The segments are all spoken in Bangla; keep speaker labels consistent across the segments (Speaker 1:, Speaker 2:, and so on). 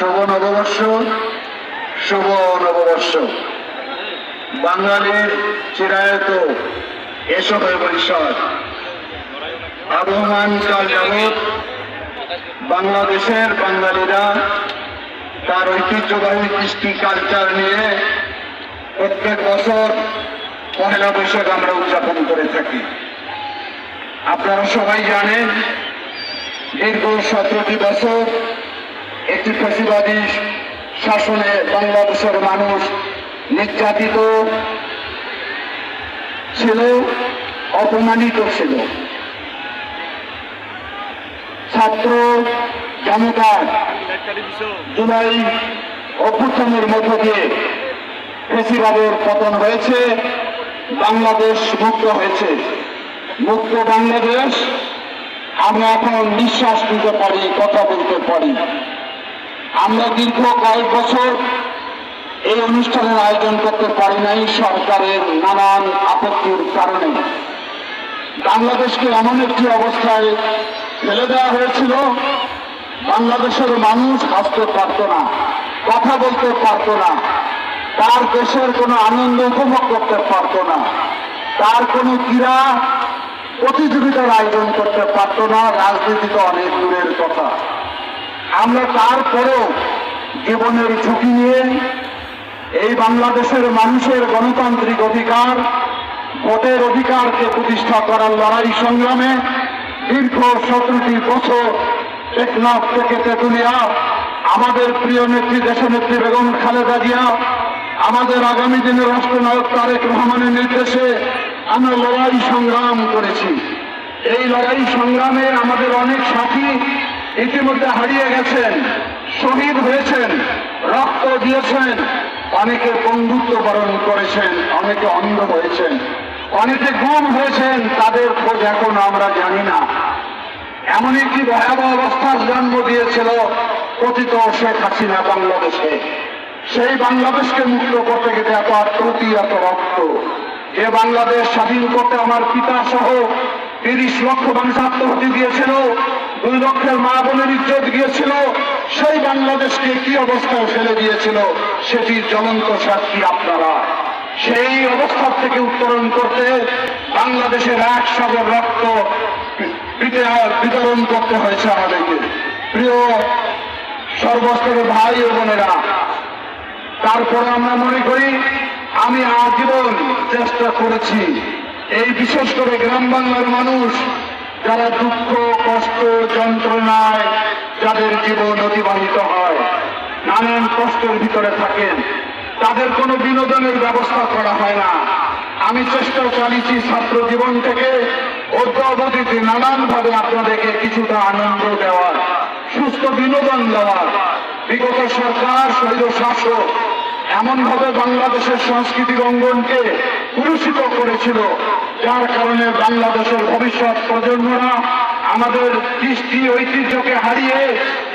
Speaker 1: শুভ নববর্ষ শুভ নববর্ষ। বাঙালির চিরায়ত এসো হয়ে পরিষদ আবহমান কাল যাবৎ বাংলাদেশের বাঙালিরা তার ঐতিহ্যবাহী কৃষ্টি কালচার নিয়ে প্রত্যেক বছর পয়লা বৈশাখ আমরা উদযাপন করে থাকি। আপনারা সবাই জানেন, দীর্ঘ সতেরোটি বছর একটি ফেসিবাদী শাসনে বাংলাদেশের মানুষ নির্যাতিত ছিল, অপমানিত ছিল। ছাত্র জনতার জুলাই অভ্যুত্থানের মধ্য দিয়ে ফেসিবাদের পতন হয়েছে, বাংলাদেশ মুক্ত হয়েছে। মুক্ত বাংলাদেশ, আমরা এখন নিঃশ্বাস নিতে পারি, কথা বলতে পারি। আমরা দীর্ঘ কয়েক বছর এই অনুষ্ঠানের আয়োজন করতে পারি নাই সরকারের নানান আপত্তির কারণে। বাংলাদেশকে এমন একটি অবস্থায় ফেলে দেওয়া হয়েছিল, বাংলাদেশের মানুষ হাসতে পারত না, কথা বলতে পারত না, তার দেশের কোনো আনন্দ উপভোগ করতে পারত না, তার কোনো ক্রীড়া প্রতিযোগিতার আয়োজন করতে পারত না, রাজনীতি তো অনেক দূরের কথা। আমরা তারপরেও জীবনের ঝুঁকি নিয়ে এই বাংলাদেশের মানুষের গণতান্ত্রিক অধিকার, ভোটের অধিকারকে প্রতিষ্ঠা করার লড়াই সংগ্রামে দীর্ঘ সতেরোটি বছর টেকনাফ থেকে তেতুলিয়া, আমাদের প্রিয় নেত্রী দেশনেত্রী বেগম খালেদা জিয়া, আমাদের আগামী দিনে রাষ্ট্রনায়ক তারেক রহমানের নির্দেশে আমরা লড়াই সংগ্রাম করেছি। এই লড়াই সংগ্রামে আমাদের অনেক সাথী ইতিমধ্যে হারিয়ে গেছেন, শহীদ হয়েছেন, রক্ত দিয়েছেন, অনেকে বন্ধুত্ব বরণ করেছেন, অনেকে অন্ধ হয়েছেন, অনেকে গুম হয়েছেন, তাদের খোঁজ এখন আমরা জানি না। এমন একটি ভয়াবহ অবস্থার জন্ম দিয়েছিল কথিত শেখ হাসিনা বাংলাদেশে। সেই বাংলাদেশকে মুক্ত করতে গেলে এত আত্মতি এত রক্ত। যে বাংলাদেশ স্বাধীন করতে আমার পিতা সহ তিরিশ লক্ষ মানুষ আত্মহতি দিয়েছিল। দুই লক্ষের মা বোনের ইজ্জত গিয়েছিল, সেই বাংলাদেশকে কি অবস্থায় ফেলে দিয়েছিল সেটি জ্বলন্ত সাক্ষী আপনারা। সেই অবস্থা থেকে উত্তরণ করতে বাংলাদেশের এক সাগর রক্ত বিতে- বিতরণ করতে হয়েছে আমাদেরকে। প্রিয় সর্বস্তরের ভাই ও বোনেরা, তারপর আমরা মনে করি, আমি আজীবন চেষ্টা করেছি, এই বিশেষ করে গ্রাম বাংলার মানুষ যারা দুঃখ, কষ্ট, যন্ত্রণায় যাদের জীবন অতিবাহিত হয়, নানান কষ্টের ভিতরে থাকেন, তাদের কোনো বিনোদনের ব্যবস্থা করা হয় না। আমি চেষ্টা চালিয়েছি ছাত্র জীবন থেকে অদ্যাবধিতে নানান ভাবে আপনাদেরকে কিছুটা আনন্দ দেওয়ার, সুস্থ বিনোদন দেওয়ার। বিগত সরকার শহীদ শাসক এমন ভাবে বাংলাদেশের সাংস্কৃতিক অঙ্গনকে পুরস্কৃত করেছিল। যার কারণে বাংলাদেশের ভবিষ্যৎ প্রজন্মরা আমাদের কৃষ্টি ঐতিহ্যকে হারিয়ে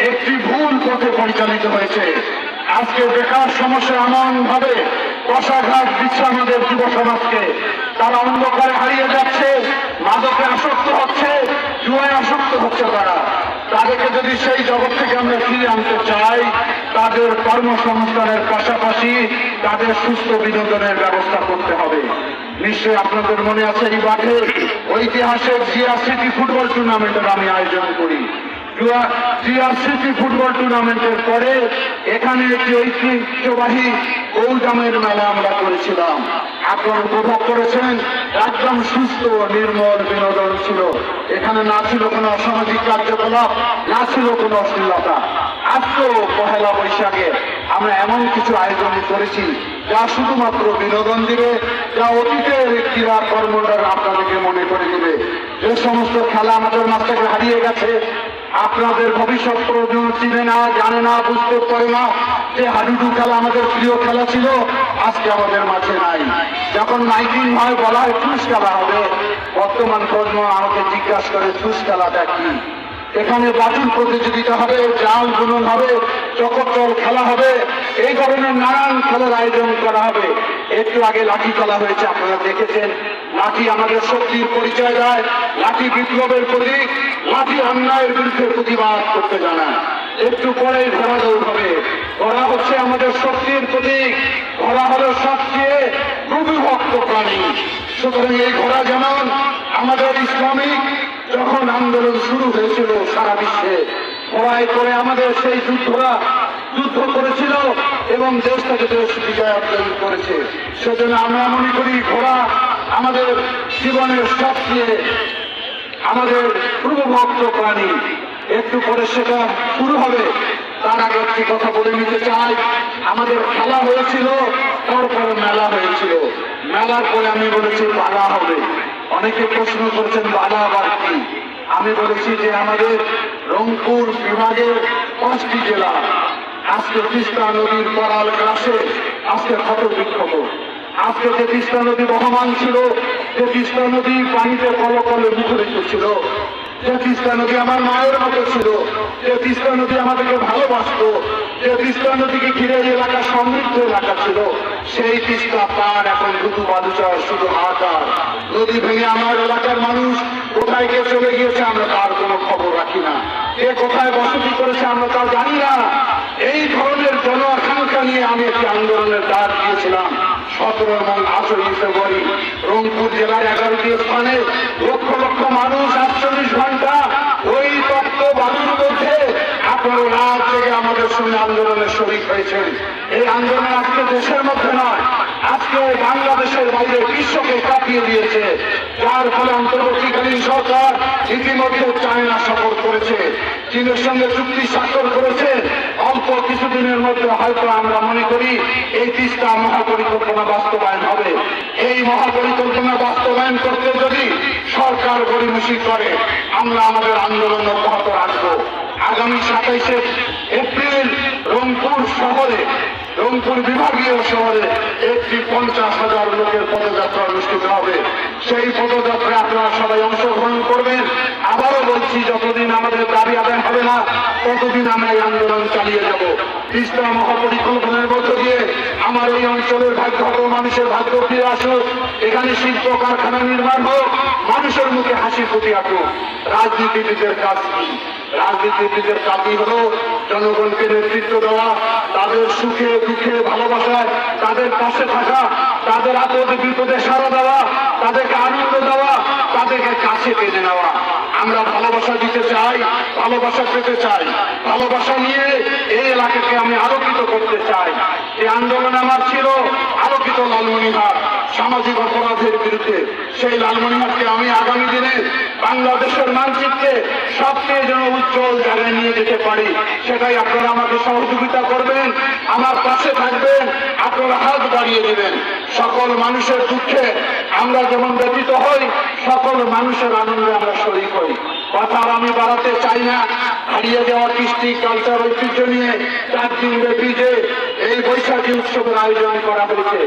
Speaker 1: একটি ভুল পথে পরিচালিত হয়েছে। আজকে বেকার সমস্যা এমন ভাবে কষাঘাত দিচ্ছে আমাদের যুব সমাজকে। তারা অন্ধকারে হারিয়ে যাচ্ছে, মাদকে আসক্ত হচ্ছে, জুয়ায় আসক্ত হচ্ছে তারা। তাদেরকে যদি সেই জগৎ থেকে আমরা ফিরে আনতে চাই, তাদের কর্মসংস্থানের পাশাপাশি তাদের সুস্থ বিনোদনের ব্যবস্থা করতে হবে। নিশ্চয়ই আপনাদের মনে আছে এই মাঠে ঐতিহাসিক জিয়া সিটি ফুটবল টুর্নামেন্টের আমি আয়োজন করি। জিয়া ফুটবল টুর্নামেন্টের পরে এখানে একটি ঐতিহ্যবাহী গৌজামের মেলা আমরা করেছিলাম। আপনারা উপভোগ করেছেন? একদম সুস্থ নির্মল বিনোদন ছিল। এখানে না ছিল কোনো অসামাজিক কার্যকলাপ, না ছিল কোনো অশ্লীলতা। আজকেও পহেলা বৈশাখে আমরা এমন কিছু আয়োজন করেছি যা শুধুমাত্র বিনোদন দিবে, যা অতীতের ক্রীড়া কর্মকার আপনাদেরকে মনে করে দিবে। যে সমস্ত খেলা আমাদের মাছ থেকে হারিয়ে গেছে আপনাদের ভবিষ্যৎ প্রয়োজন চিনে না, জানে না, বুঝতে পারে না যে হাডুডু খেলা আমাদের প্রিয় খেলা ছিল, আজকে আমাদের মাঝে নাই। যখন মাইকিং হয়, বলা হয় চুস খেলা হবে। বর্তমান প্রজন্ম আমাকে জিজ্ঞাসা করে চুস খেলাটা কি? এখানে বাটুল প্রতিযোগিতা হবে, জাল বুনন হবে, চকচল খেলা হবে, এই ধরনের নানান খেলার আয়োজন করা হবে। একটু আগে লাঠি খেলা হয়েছে, আপনারা দেখেছেন। লাঠি আমাদের শক্তির পরিচয় দেয়। লাঠি বিপ্লবের প্রতীক, লাঠি অন্যায়ের বিরুদ্ধে প্রতিবাদ করতে জানায়। একটু পরে ঘোড়া দৌড় হবে। ঘোড়া হচ্ছে আমাদের শক্তির প্রতীক ঘোড়া হলো সবচেয়ে প্রবিভক্ত প্রাণী। সুতরাং এই ঘোড়া যেমন আমাদের ইসলামিক যখন আন্দোলন শুরু হয়েছিল সারা বিশ্বে, ঘোড়ায় করে আমাদের সেই যুদ্ধরা যুদ্ধ করেছিল এবং দেশ থেকে দেশ বিজয় অর্জন করেছে। সেজন্য আমরা মনে করি ঘোড়া আমাদের জীবনের সবচেয়ে আমাদের পূর্বভক্ত প্রাণী, একটু পরে সেটা শুরু হবে। তার আগে একটি কথা বলে নিতে চাই। আমাদের খেলা হয়েছিল, তারপরে মেলা হয়েছিল। মেলার পরে আমি বলেছি বালা হবে। অনেকে প্রশ্ন করছেন বালা আবার কি? আমি বলেছি যে, আমাদের রংপুর বিভাগের পাঁচটি জেলা, আজকে তিস্তা নদীর করাল গ্রাসে আজকে ক্ষত বিক্ষত আজকে যে তিস্তা নদী বহমান ছিল, যে তিস্তা নদী পানিতে কলকলে মুখরিত ছিল, যে তিস্তা নদী আমার মায়ের মতো ছিল, যে তিস্তা নদী আমাদেরকে ভালোবাসতো, যে তিস্তা নদীকে ঘিরে এলাকা সমৃদ্ধ এলাকা ছিল, সেই তিস্তা পার এখন শুধু বালুচর শুধু হাহাকার নদী ভেঙে আমার এলাকার মানুষ কোথায় কে চলে গিয়েছে আমরা তার কোনো খবর রাখি না। কে কোথায় বসতি করেছে আমরা তা জানি না। এই ধরনের জন আকাঙ্ক্ষা নিয়ে আমি একটি আন্দোলনের ডাক দিয়েছিলাম। সতেরো এবং আঠারোই ফেব্রুয়ারি রংপুর জেলার এগারোটি স্থানে লক্ষ লক্ষ মানুষ আটচল্লিশ ঘণ্টা ওই তত্ত্ব বালুর মধ্যে আপনারা রাত থেকে আমাদের সঙ্গে আন্দোলনে শরিক হয়েছেন। এই আন্দোলন আজকে দেশের মধ্যে নয়, আজকে বাংলাদেশের বাইরে বিশ্বকে কাঁপিয়ে দিয়েছে। যার ফলে অন্তর্বর্তীকালীন সরকার ইতিমধ্যে চায়না সফর করেছে। চীনের সঙ্গে চুক্তি স্বাক্ষর করেছে। অল্প কিছুদিনের মধ্যে হয়তো আমরা মনে করি এই তিস্তা মহাপরিকল্পনা বাস্তবায়ন হবে। এই মহাপরিকল্পনা বাস্তবায়ন করতে যদি সরকার গরিমসি করে, আমরা আমাদের আন্দোলন অব্যাহত রাখব। আগামী সাতাইশে এপ্রিল রংপুর শহরে রংপুর বিভাগীয় শহরে একটি পঞ্চাশ হাজার লোকের পদযাত্রা অনুষ্ঠিত হবে। সেই পদযাত্রায় আপনারা সবাই অংশগ্রহণ করবেন। আবারও বলছি, যতদিন আমাদের দাবি আদায় হবে না, ততদিন আমরা এই আন্দোলন চালিয়ে যাব। তিস্তা মহাপরিকল্পনার মধ্য দিয়ে আমার এই অঞ্চলের ভাগ্য মানুষের ভাগ্য ফিরে আসুক। এখানে শিল্প কারখানা নির্মাণ হোক, মানুষের মুখে হাসি ফুটে আসুক। রাজনীতিবিদের কাজ কি? রাজনীতিবিদের কাজই হলো জনগণকে নেতৃত্ব দেওয়া, তাদের সুখে দুঃখে ভালোবাসায়, তাদের পাশে থাকা, তাদের আপদে বিপদে সারা দেওয়া, তাদেরকে তাদেরকে কাছে টেনে নেওয়া। আমরা ভালোবাসা দিতে চাই, ভালোবাসা পেতে চাই। ভালোবাসা নিয়ে এই এলাকাকে আমি আলোকিত করতে চাই। এই আন্দোলন আমার ছিল আলোকিত লালমনিহাট সামাজিক অপরাধের বিরুদ্ধে। সেই লালমনিহাটকে আমি আগামী দিনে বাংলাদেশের মানচিত্রে সবচেয়ে যেন উজ্জ্বল জায়গায় নিয়ে যেতে পারি। সেটাই আপনারা আমাকে সহযোগিতা করবেন, আমার পাশে থাকবেন, আপনারা হাত বাড়িয়ে দেবেন। সকল মানুষের দুঃখে আমরা যেমন ব্যতীত হই, সকল মানুষের আনন্দে আমরা শরীর হই। কথা আমি বাড়াতে চাই না। হারিয়ে যাওয়া কৃষ্টি, কালচার, ঐতিহ্য নিয়ে চার দিন ব্যাপী যে এই বৈশাখী উৎসবের আয়োজন করা হয়েছে,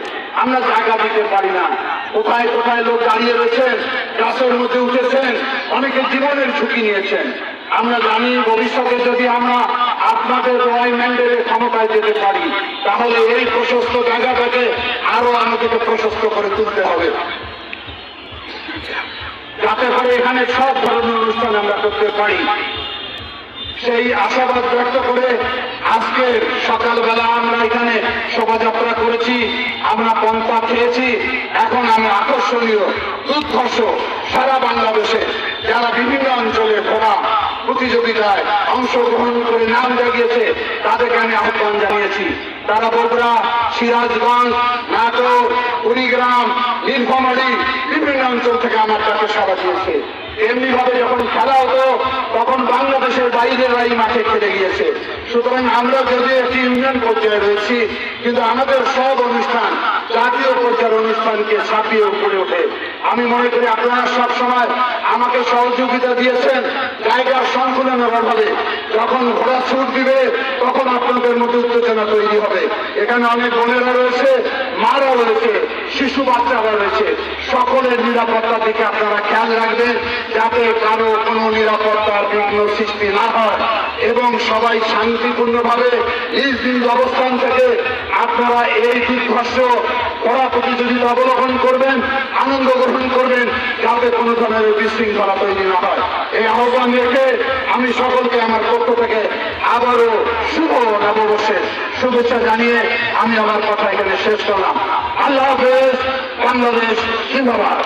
Speaker 1: আমরা জায়গা দিতে পারি না। কোথায় কোথায় লোক দাঁড়িয়ে রয়েছেন, গাছের মধ্যে উঠেছেন, অনেকে জীবনের ঝুঁকি নিয়েছেন। আমরা জানি ভবিষ্যতে যদি আমরা আপনাদের রয় ম্যান্ডেলের ক্ষমতায় যেতে পারি, তাহলে এই প্রশস্ত জায়গাটাকে আরও আমাদেরকে প্রশস্ত করে তুলতে হবে। যাতে করে এখানে সব ধরনের অনুষ্ঠান আমরা করতে পারি। সেই আশাবাদ ব্যক্ত করে আজকে সকালবেলা আমরা এখানে শোভাযাত্রা করেছি, আমরা পন্থা খেয়েছি, এখন আমি আকর্ষণীয় দুর্ধর্ষ সারা বাংলাদেশে, যারা বিভিন্ন অঞ্চলে ঘোরা প্রতিযোগিতায় অংশগ্রহণ করে নাম জাগিয়েছে, তাদেরকে আমি আহ্বান জানিয়েছি। তারা বগুড়া, সিরাজগঞ্জ, নাটোর, কুড়িগ্রাম, নীলফামারি, বিভিন্ন অঞ্চল থেকে আমার কাছে সারা দিয়েছে এমনি ভাবে যখন খেলা হতো বাইরেরা এই মাঠে খেলে গিয়েছে। সুতরাং আমরা যদি একটি ইউনিয়ন পর্যায়ে রয়েছি, কিন্তু আমাদের সব অনুষ্ঠান জাতীয় পর্যায়ের অনুষ্ঠানকে ছাপিয়ে উপরে ওঠে। আমি মনে করি আপনারা সব সময় আমাকে সহযোগিতা দিয়েছেন জায়গার সংকুলনের অভাবে যখন ঘোড়া ছুট দিবে, তখন আপনাদের মধ্যে উত্তেজনা তৈরি হবে। এখানে অনেক বোনেরা রয়েছে মারা রয়েছে, শিশু বাচ্চারা রয়েছে। সকলের নিরাপত্তা দিকে আপনারা খেয়াল রাখবেন, যাতে কারও কোনো নিরাপত্তার বিঘ্ন সৃষ্টি না হয়। এবং সবাই শান্তিপূর্ণভাবে নিজ নিজ অবস্থান থেকে আপনারা এই দুর্ধর্ষ কড়া প্রতিযোগিতা অবলোকন করবেন, আনন্দ গ্রহণ করবেন, যাতে কোনো ধরনের বিশৃঙ্খলা তৈরি না হয়। এই আহ্বান রেখে আমি সকলকে আমার পক্ষ থেকে আবারও শুভ নববর্ষের শুভেচ্ছা জানিয়ে আমি আমার কথা এখানে শেষ করলাম। আল্লাহ হাফেজ, বাংলাদেশ জিন্দাবাদ।